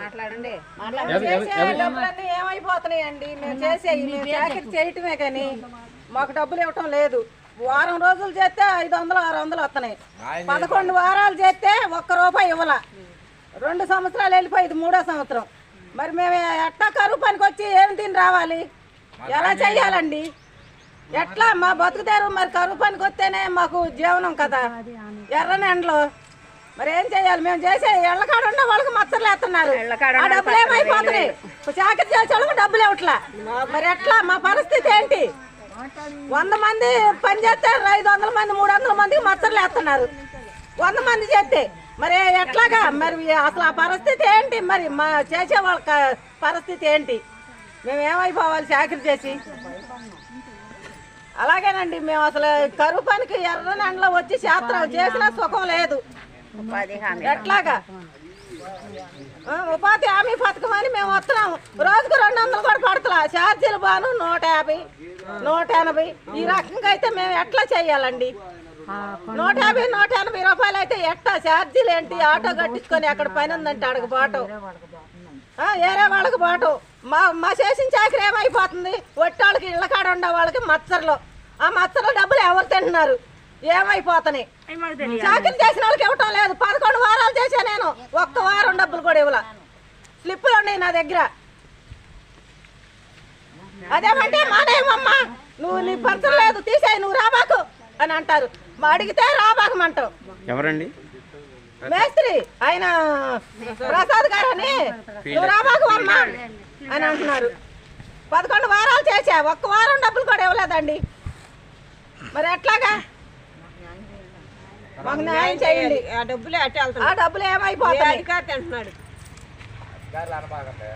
మాట్లాడండి. ఏమైపోతున్నాయండి? మేము చేసే జాకెట్ చేయటమే కానీ మాకు డబ్బులు ఇవ్వటం లేదు. వారం రోజులు చేస్తే ఐదు వందలు ఆరు వందలు వస్తున్నాయి. పదకొండు వారాలు చేస్తే ఒక్క రూపాయి ఇవ్వాల. రెండు సంవత్సరాలు వెళ్ళిపోయింది మూడో సంవత్సరం. మరి మేము ఎట్టా కరువు పనికి వచ్చి ఏమి తిని రావాలి? ఎలా చేయాలండి? ఎట్లా మా బతుకుతారు? మరి కరువు పనికి వస్తేనే మాకు జీవనం కదా. ఎర్రని ఎండలో మరి ఏం చేయాలి? మేము చేసే ఇళ్ళ కాడ ఉన్న వాళ్ళకి మచ్చలు వేస్తున్నారు. ఆ డబ్బులు ఏమైపోతున్నాయి? చాకరీ చేసే వాళ్ళకి డబ్బులు ఇవ్వట్లా. మరి ఎట్లా? మా పరిస్థితి ఏంటి? వంద మంది పని చేస్తే ఐదు వందల మంది మూడు వందల మందికి మచ్చలు వేస్తున్నారు. వంద మంది చేస్తే. మరి ఎట్లాగా? మరి అసలు ఆ పరిస్థితి ఏంటి? మరి మా చేసే వాళ్ళ పరిస్థితి ఏంటి? మేము ఏమైపోవాలి చాకరీ చేసి? అలాగేనండి మేము అసలు కరువు పనికి ఎర్రని ఎండలో వచ్చి శాస్త్రం చేసిన సుఖం లేదు. ఎట్లాగా? ఉపాధి హామీ పథకం అని మేము వస్తున్నాము. రోజుకు రెండు వందలు కూడా పడుతున్నా ఛార్జీలు బాను నూట యాభై నూట ఎనభై. ఈ రకంగా అయితే మేము ఎట్లా చేయాలండి? నూట యాభై నూట ఎనభై రూపాయలు అయితే ఎట్లా? ఛార్జీలు ఏంటి? ఆటో కట్టించుకొని అక్కడ పని ఉందంటే అడగ బాటం ఏరే వాళ్ళకి బాటు మా మా చేసిన చాకరీ ఏమైపోతుంది? ఒట్టాళ్ళకి ఇళ్ళ కాడ ఉండే వాళ్ళకి మచ్చర్లు. ఆ మచ్చర్ల డబ్బులు ఎవరు తింటున్నారు? ఏమైపోతున్నాయి? చాకరీ చేసిన వాళ్ళకి ఇవ్వటం లేదు. పదకొండు వారాలు చేశా నేను. ఒక్క వారం డబ్బులు కూడా ఇవ్వలా. స్లిప్పులు ఉన్నాయి నా దగ్గర. అదేమంటే మానేయమమ్మా నువ్వు నీ పరిచయం లేదు తీసేయి నువ్వు రాబాకు అని అంటారు. మా అడిగితే రాబాకమంటావు ఎవరండి? మేస్త్రి ఆయన ప్రసాద్ గారు అని నువ్వు రాబాకు అమ్మా అని అంటున్నారు. పదకొండు వారాలు చేసా ఒక్క వారం డబ్బులు కూడా ఇవ్వలేదండి. మరి ఎట్లాగా? మాకు న్యాయం చేయండి. ఆ డబ్బులే అట్టే ఆ డబ్బులు ఏమైపోతాయి అధికారి అనబాకండి